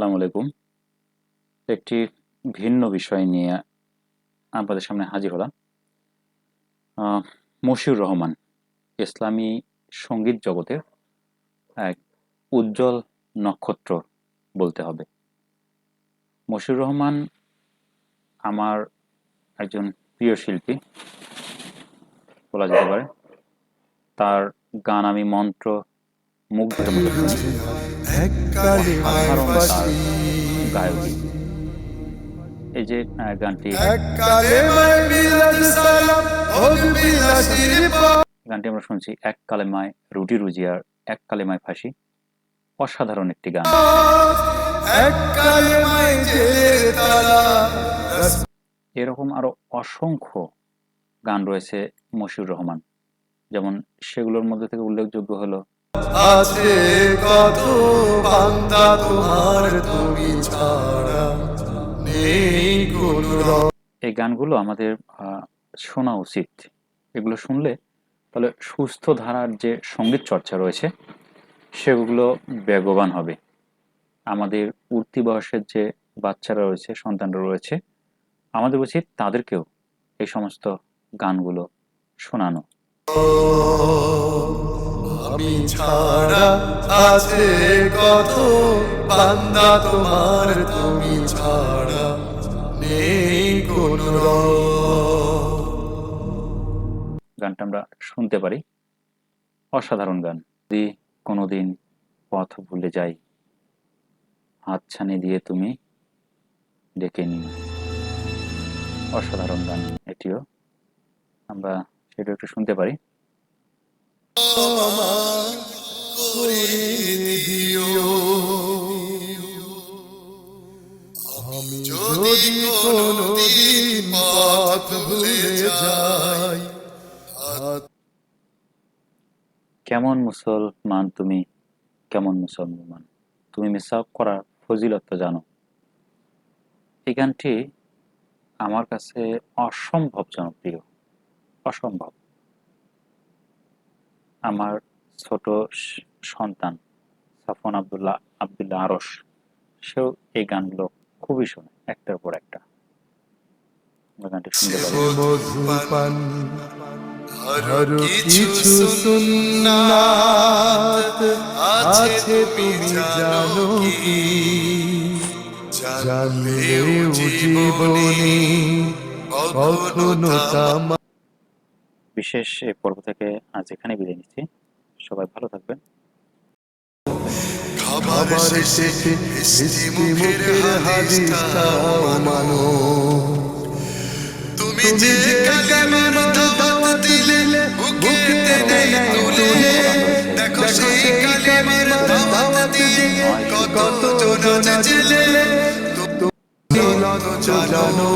আসসালামু আলাইকুম। একটি ভিন্ন বিষয় নিয়ে আপনাদের সামনে হাজির হলাম। মশিউর রহমান, ইসলামী সংগীত জগতের এক উজ্জ্বল নক্ষত্র বলতে হবে। মশিউর রহমান আমার একজন প্রিয় শিল্পী, বলা যেতে পারে। তার গান আমি মন্ত্র মুগ্ধের গায়কী। এই যে গানটি গানটি আমরা শুনছি এক কালেমায় রুটি রুজিয়ার এক কালেমায় ফাঁসি। অসাধারণ একটি গান। এরকম আরও অসংখ্য গান রয়েছে মশিউর রহমান। যেমন সেগুলোর মধ্যে থেকে উল্লেখযোগ্য হলো আছে কত বান্দা তোমার তুমি ছাড়া নেই কোন এই গানগুলো আমাদের শোনা উচিত। এগুলো শুনলে তাহলে সুস্থ ধারার যে সংগীত চর্চা রয়েছে সেগুলো বেগবান হবে। আমাদের উঠতি বয়সের যে বাচ্চারা রয়েছে সন্তানরা রয়েছে আমাদের উচিত তাদেরকেও এই সমস্ত গানগুলো শোনানো। আমি ছাড়া আছে কত? বান্দা তোমার তুমি ছাড়া নেই কোন গানটা আমরা শুনতে পারি। অসাধারণ গান। যদি কোনোদিন পথ ভুলে যাই, হাতছানি দিয়ে তুমি ডেকে নিও। অসাধারণ গান, এটিও আমরা সেটা একটু শুনতে পারি। কেমন মুসলমান তুমি? কেমন মুসলমান? তুমি মিসাব করার ফজিলত তো জানো। এই গানটি আমার কাছে অসম্ভব জনপ্রিয় অসম্ভব। আমার ছোট সন্তান সাফন আব্দুল্লাহ আব্দুল্লাহ আরস সেও এই গানগুলো খুবই শোনে, একটার পর একটা। গানটি শুনতে কিছু আছে তুমি জানো কি? জানলেও জীবনে কখনো বিশেষ এই পর্ব থেকে আজ এখানে বিদায় নিচ্ছি সবাই ভালো থাকবেন খাবার শেষে মুখের হাদিস মানো তুমি যে কালেমার দাওয়াত দিলে বুকেতে নেই তুলে দেখো সেই কালেমার দাওয়াত দিয়ে কত জন জেলে জানো